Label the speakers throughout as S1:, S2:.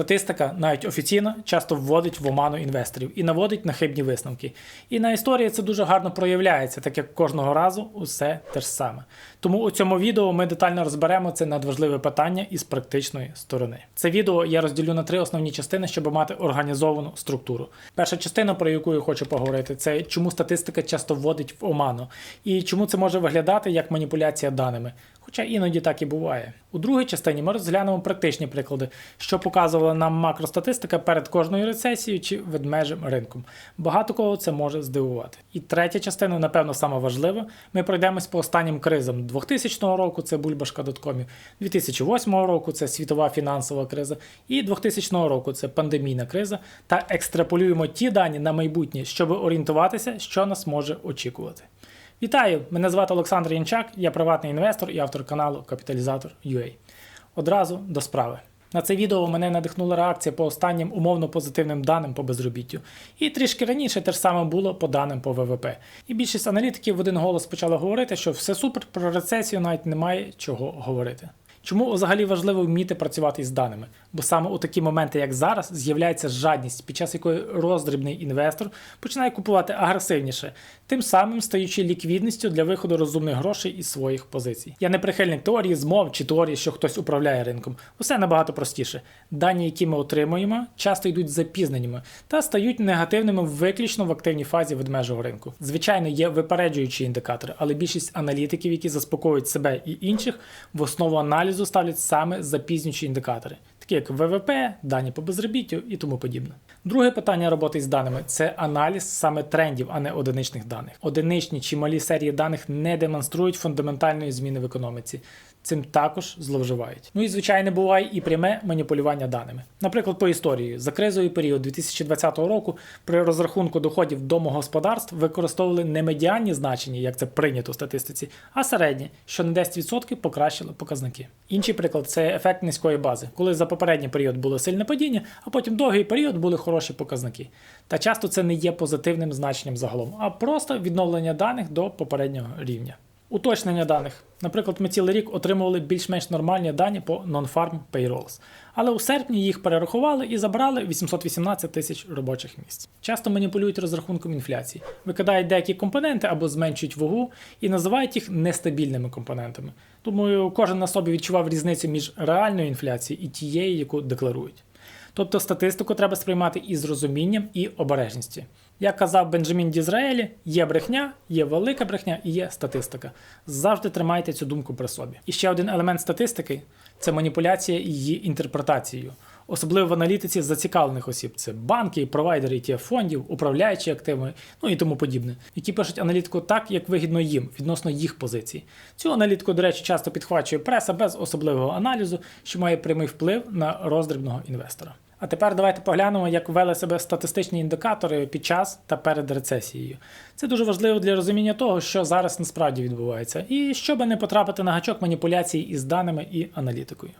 S1: Статистика, навіть офіційно, часто вводить в оману інвесторів і наводить на хибні висновки. І на історії це дуже гарно проявляється, так як кожного разу усе те ж саме. Тому у цьому відео ми детально розберемо це надважливе питання із практичної сторони. Це відео я розділю на три основні частини, щоб мати організовану структуру. Перша частина, про яку я хочу поговорити, це чому статистика часто вводить в оману, і чому це може виглядати як маніпуляція даними. Хоча іноді так і буває. У другій частині ми розглянемо практичні приклади, що показувала нам макростатистика перед кожною рецесією чи ведмежим ринком. Багато кого це може здивувати. І третя частина, напевно, сама важлива. Ми пройдемось по останнім кризам 2000 року це бульбашка доткомів, 2008 року це світова фінансова криза, і 2000 року це пандемійна криза, та екстраполюємо ті дані на майбутнє, щоб орієнтуватися, що нас може очікувати. Вітаю! Мене звати Олександр Янчак, я приватний інвестор і автор каналу Капіталізатор.ua. Одразу до справи. На це відео мене надихнула реакція по останнім умовно позитивним даним по безробіттю. І трішки раніше те ж саме було по даним по ВВП. І більшість аналітиків в один голос почали говорити, що все супер, про рецесію навіть немає чого говорити. Чому взагалі важливо вміти працювати із даними? Бо саме у такі моменти, як зараз, з'являється жадність, під час якої роздрібний інвестор починає купувати агресивніше, тим самим стаючи ліквідністю для виходу розумних грошей із своїх позицій. Я не прихильник теорії змов чи теорії, що хтось управляє ринком. Усе набагато простіше. Дані, які ми отримуємо, часто йдуть запізненнями та стають негативними виключно в активній фазі ведмежого ринку. Звичайно, є випереджуючі індикатори, але більшість аналітиків, які заспокоюють себе і інших, в основу аналізу ставлять саме запізнюючі індикатори такі як ВВП, дані по безробіттю і тому подібне. Друге питання роботи з даними це аналіз саме трендів, а не одиничних даних. Одиничні чи малі серії даних не демонструють фундаментальної зміни в економіці. Цим також зловживають. Ну і звичайно буває і пряме маніпулювання даними. Наприклад, по історії за кризовий період 2020 року при розрахунку доходів домогосподарств використовували не медіанні значення, як це прийнято в статистиці, а середні, що на 10% покращило показники. Інший приклад це ефект низької бази, коли за попередній період було сильне падіння, а потім довгий період були хороші показники. Та часто це не є позитивним значенням загалом, а просто відновлення даних до попереднього рівня. Уточнення даних. Наприклад, ми цілий рік отримували більш-менш нормальні дані по Non-Farm Payrolls. Але у серпні їх перерахували і забрали 818 тисяч робочих місць. Часто маніпулюють розрахунком інфляції, викидають деякі компоненти або зменшують вагу і називають їх нестабільними компонентами. Думаю, кожен на собі відчував різницю між реальною інфляцією і тією, яку декларують. Тобто статистику треба сприймати із розумінням і обережністю. Як казав Бенджамін Дізраелі, є брехня, є велика брехня і є статистика. Завжди тримайте цю думку при собі. І ще один елемент статистики це маніпуляція її інтерпретацією. Особливо в аналітиці зацікавлених осіб це банки, провайдери ETF фондів, управляючі активи, ну і тому подібне, які пишуть аналітику так, як вигідно їм відносно їх позицій. Цю аналітику, до речі, часто підхвачує преса без особливого аналізу, що має прямий вплив на роздрібного інвестора. А тепер давайте поглянемо, як вели себе статистичні індикатори під час та перед рецесією. Це дуже важливо для розуміння того, що зараз насправді відбувається, і щоб не потрапити на гачок маніпуляцій із даними і аналітикою.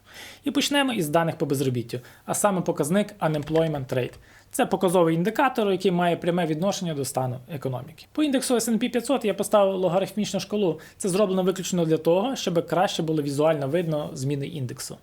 S1: І почнемо із даних по безробіттю, а саме показник Unemployment Rate. Це показовий індикатор, який має пряме відношення до стану економіки. По індексу SP 500 я поставив логарифмічну шкалу. Це зроблено виключно для того, щоб краще було візуально видно зміни індексу.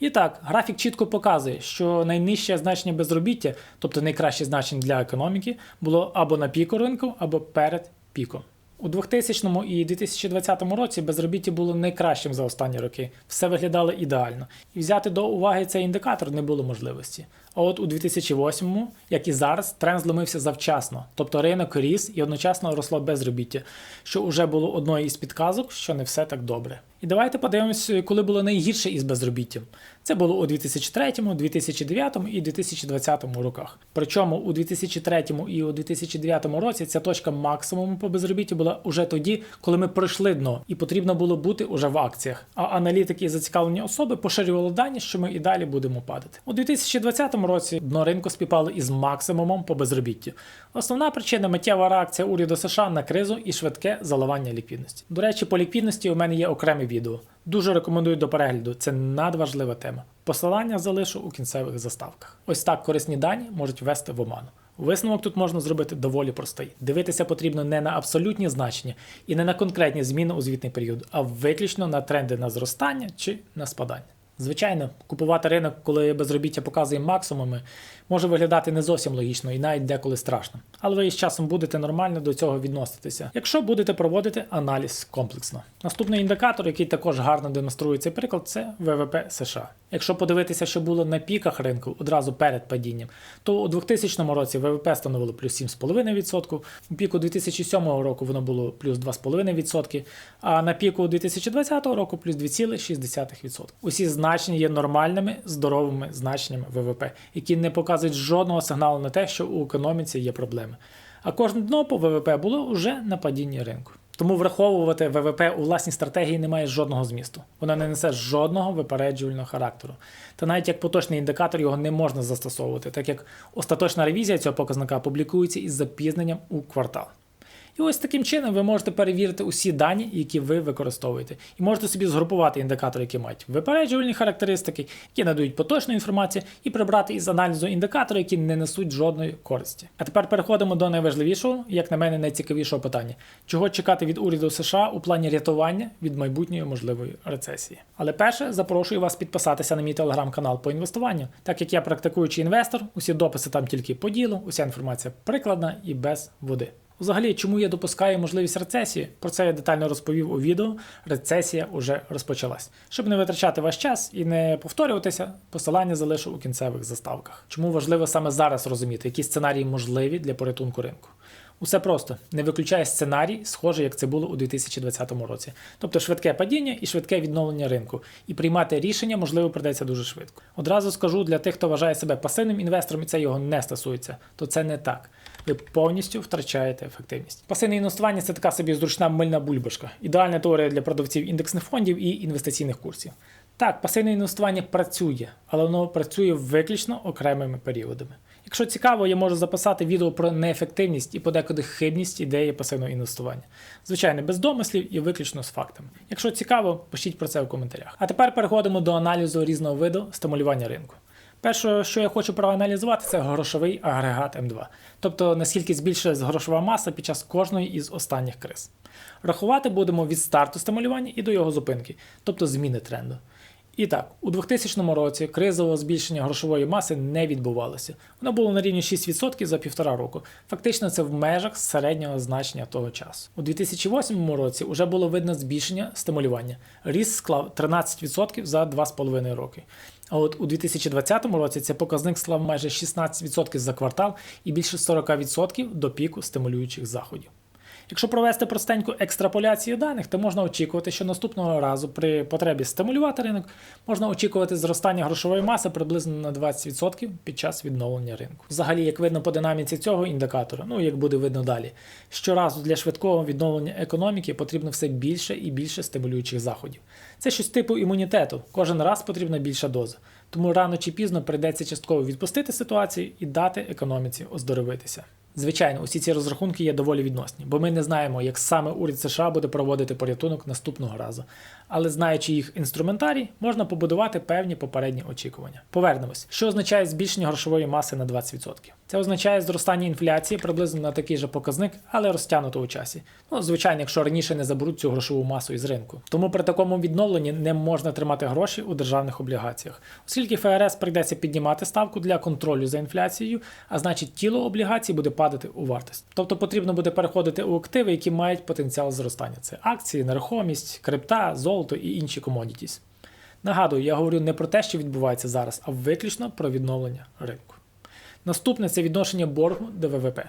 S1: І так, графік чітко показує, що найнижче значення безробіття, тобто найкраще значення для економіки, було або на піку ринку, або перед піком. У 2000 і 2020 році безробіття було найкращим за останні роки. Все виглядало ідеально. І взяти до уваги цей індикатор не було можливості. А от у 2008, як і зараз, тренд зломився завчасно, тобто ринок ріс і одночасно росло безробіття, що вже було одною із підказок, що не все так добре. І давайте подивимось, коли було найгірше із безробіттям. Це було у 2003, 2009 і 2020 роках. Причому у 2003 і у 2009 році ця точка максимуму по безробіттю була уже тоді, коли ми пройшли дно, і потрібно було бути уже в акціях. А аналітики і зацікавлені особи поширювали дані, що ми і далі будемо падати. У 2020 році дно ринку співпало із максимумом по безробіттю. Основна причина миттєва реакція уряду США на кризу і швидке заливання ліквідності. До речі, по ліквідності у мене є окреме відео. Дуже рекомендую до перегляду, це надважлива тема. Посилання залишу у кінцевих заставках. Ось так корисні дані можуть ввести в оману. Висновок тут можна зробити доволі простий. Дивитися потрібно не на абсолютні значення і не на конкретні зміни у звітний період, а виключно на тренди на зростання чи на спадання. Звичайно, купувати ринок, коли безробіття показує максимуми, може виглядати не зовсім логічно і навіть деколи страшно. Але ви з часом будете нормально до цього відноситися, якщо будете проводити аналіз комплексно. Наступний індикатор, який також гарно демонструє цей приклад, це ВВП США. Якщо подивитися, що було на піках ринку одразу перед падінням, то у 2000 році ВВП становило плюс 7,5%, у піку 2007 року воно було плюс 2,5%, а на піку 2020 року плюс 2,6%. Усі значення є нормальними, здоровими значеннями ВВП, які не показують жодного сигналу на те, що у економіці є проблеми. А кожне дно по ВВП було вже на падінні ринку. Тому враховувати ВВП у власній стратегії не має жодного змісту. Вона не несе жодного випереджувального характеру. Та навіть як поточний індикатор його не можна застосовувати, так як остаточна ревізія цього показника публікується із запізненням у квартал. І ось таким чином ви можете перевірити усі дані, які ви використовуєте, і можете собі згрупувати індикатори, які мають випереджувальні характеристики, які надають поточну інформацію, і прибрати із аналізу індикатори, які не несуть жодної користі. А тепер переходимо до найважливішого, як на мене, найцікавішого питання: чого чекати від уряду США у плані рятування від майбутньої можливої рецесії. Але перше запрошую вас підписатися на мій телеграм-канал по інвестуванню, так як я практикуючий інвестор, усі дописи там тільки по ділу, уся інформація прикладна і без води. Взагалі, чому я допускаю можливість рецесії? Про це я детально розповів у відео. Рецесія вже розпочалась. Щоб не витрачати ваш час і не повторюватися, посилання залишу у кінцевих заставках. Чому важливо саме зараз розуміти, які сценарії можливі для порятунку ринку? Усе просто не виключає сценарій, схожий, як це було у 2020 році. Тобто швидке падіння і швидке відновлення ринку. І приймати рішення, можливо, придеться дуже швидко. Одразу скажу для тих, хто вважає себе пасивним інвестором і це його не стосується, то це не так. Ви повністю втрачаєте ефективність. Пасивне інвестування це така собі зручна мильна бульбашка. Ідеальна теорія для продавців індексних фондів і інвестиційних курсів. Так, пасивне інвестування працює, але воно працює виключно окремими періодами. Якщо цікаво, я можу записати відео про неефективність і подекуди хибність ідеї пасивного інвестування. Звичайно, без домислів і виключно з фактами. Якщо цікаво, пишіть про це в коментарях. А тепер переходимо до аналізу різного виду стимулювання ринку. Перше, що я хочу проаналізувати, це грошовий агрегат М2, тобто наскільки збільшилась грошова маса під час кожної із останніх криз. Рахувати будемо від старту стимулювання і до його зупинки, тобто зміни тренду. І так, у 2000 році кризового збільшення грошової маси не відбувалося. Воно було на рівні 6% за півтора року. Фактично, це в межах середнього значення того часу. У 2008 році вже було видно збільшення стимулювання. Ріст склав 13% за 2,5 роки. А от у 2020 році цей показник склав майже 16% за квартал і більше 40% до піку стимулюючих заходів. Якщо провести простеньку екстраполяцію даних, то можна очікувати, що наступного разу при потребі стимулювати ринок можна очікувати зростання грошової маси приблизно на 20% під час відновлення ринку. Взагалі, як видно по динаміці цього індикатора, ну як буде видно далі, щоразу для швидкого відновлення економіки потрібно все більше і більше стимулюючих заходів. Це щось типу імунітету. Кожен раз потрібна більша доза. Тому рано чи пізно прийдеться частково відпустити ситуацію і дати економіці оздоровитися. Звичайно, усі ці розрахунки є доволі відносні, бо ми не знаємо, як саме уряд США буде проводити порятунок наступного разу. Але знаючи їх інструментарій, можна побудувати певні попередні очікування. Повернемось, що означає збільшення грошової маси на 20%. Це означає зростання інфляції приблизно на такий же показник, але розтягнуто у часі. Ну, звичайно, якщо раніше не заберуть цю грошову масу із ринку. Тому при такому відновленні не можна тримати гроші у державних облігаціях, оскільки ФРС прийдеться піднімати ставку для контролю за інфляцією, а значить тіло облігацій буде падати у вартість. Тобто потрібно буде переходити у активи, які мають потенціал зростання. Це акції, нерухомість, крипта, золото і інші комодітіс. Нагадую, я говорю не про те, що відбувається зараз, а виключно про відновлення ринку. Наступне це відношення боргу до ВВП.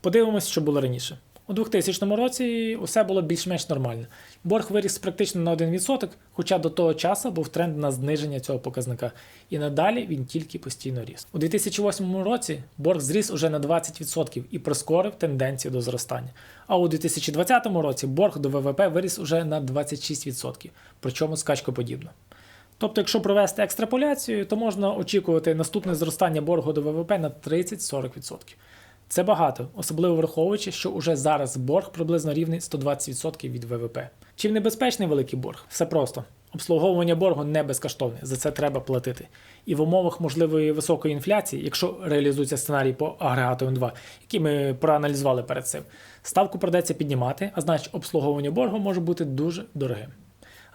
S1: Подивимось, що було раніше. У 2000 році усе було більш-менш нормально. Борг виріс практично на 1%, хоча до того часу був тренд на зниження цього показника, і надалі він тільки постійно ріс. У 2008 році борг зріс уже на 20% і прискорив тенденцію до зростання. А у 2020 році борг до ВВП виріс уже на 26%, причому скачкоподібно. Тобто, якщо провести екстраполяцію, то можна очікувати наступне зростання боргу до ВВП на 30-40%. Це багато, особливо враховуючи, що уже зараз борг приблизно рівний 120% від ВВП. Чим небезпечний великий борг? Все просто. Обслуговування боргу не безкоштовне, за це треба платити. І в умовах можливої високої інфляції, якщо реалізується сценарій по агрегату М2, який ми проаналізували перед цим, ставку придеться піднімати, а значить обслуговування боргу може бути дуже дорогим.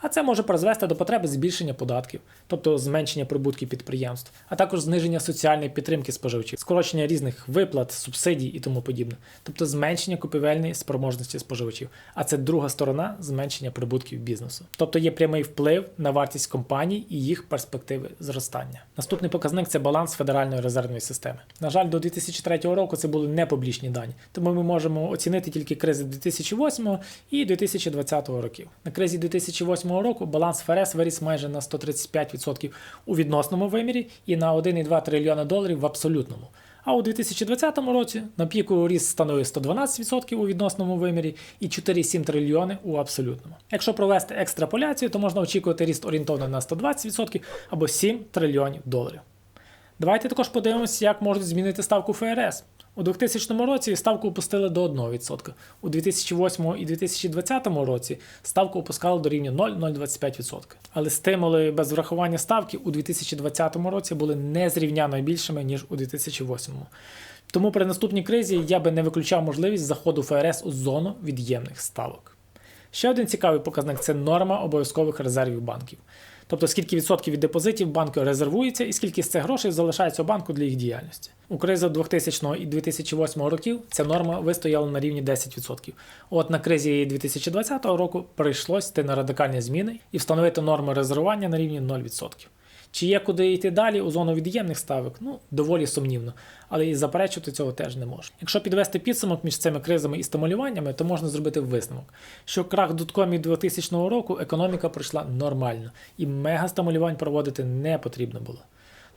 S1: А це може призвести до потреби збільшення податків, тобто зменшення прибутків підприємств, а також зниження соціальної підтримки споживачів, скорочення різних виплат, субсидій і тому подібне, тобто зменшення купівельної спроможності споживачів. А це друга сторона зменшення прибутків бізнесу. Тобто є прямий вплив на вартість компаній і їх перспективи зростання. Наступний показник це баланс Федеральної резервної системи. На жаль, до 2003 року це були не публічні дані, тому ми можемо оцінити тільки кризи 2008 і 2020 років. На кризі 2008 року баланс ФРС виріс майже на 135% у відносному вимірі і на 1,2 трильйона доларів в абсолютному. А у 2020 році на піку ріст становив 112% у відносному вимірі і 4,7 трильйони у абсолютному. Якщо провести екстраполяцію, то можна очікувати ріст орієнтовно на 120% або 7 трильйонів доларів. Давайте також подивимося, як можуть змінити ставку ФРС. У 2000 році ставку опустили до 1%. У 2008 і 2020 році ставку опускали до рівня 0,025%. Але стимули без врахування ставки у 2020 році були незрівняно більшими, ніж у 2008. Тому при наступній кризі я би не виключав можливість заходу ФРС у зону від'ємних ставок. Ще один цікавий показник це норма обов'язкових резервів банків. Тобто скільки відсотків від депозитів банку резервується і скільки з цих грошей залишається у банку для їх діяльності. У кризі 2000 і 2008 років ця норма вистояла на рівні 10%. От на кризі 2020 року прийшлось йти на радикальні зміни і встановити норму резервування на рівні 0%. Чи є куди йти далі у зону від'ємних ставок? Ну, доволі сумнівно, але і заперечувати цього теж не можна. Якщо підвести підсумок між цими кризами і стимулюваннями, то можна зробити висновок, що крах доткомі 2000 року економіка пройшла нормально, і мегастимулювань проводити не потрібно було.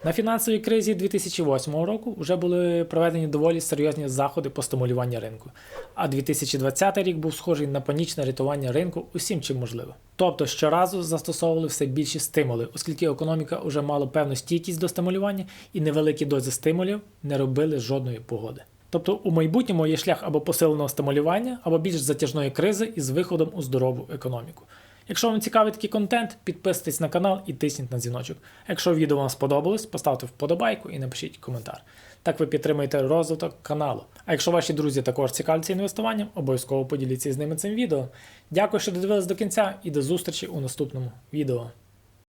S1: На фінансовій кризі 2008 року вже були проведені доволі серйозні заходи по стимулюванню ринку, а 2020 рік був схожий на панічне рятування ринку усім чим можливо. Тобто щоразу застосовували все більші стимули, оскільки економіка вже мала певну стійкість до стимулювання і невеликі дози стимулів не робили жодної погоди. Тобто у майбутньому є шлях або посиленого стимулювання, або більш затяжної кризи із виходом у здорову економіку. Якщо вам цікавий такий контент, підписуйтесь на канал і тисніть на дзвіночок. Якщо відео вам сподобалось, поставте вподобайку і напишіть коментар. Так ви підтримуєте розвиток каналу. А якщо ваші друзі також цікавляться інвестуванням, обов'язково поділіться з ними цим відео. Дякую, що додивились до кінця і до зустрічі у наступному відео.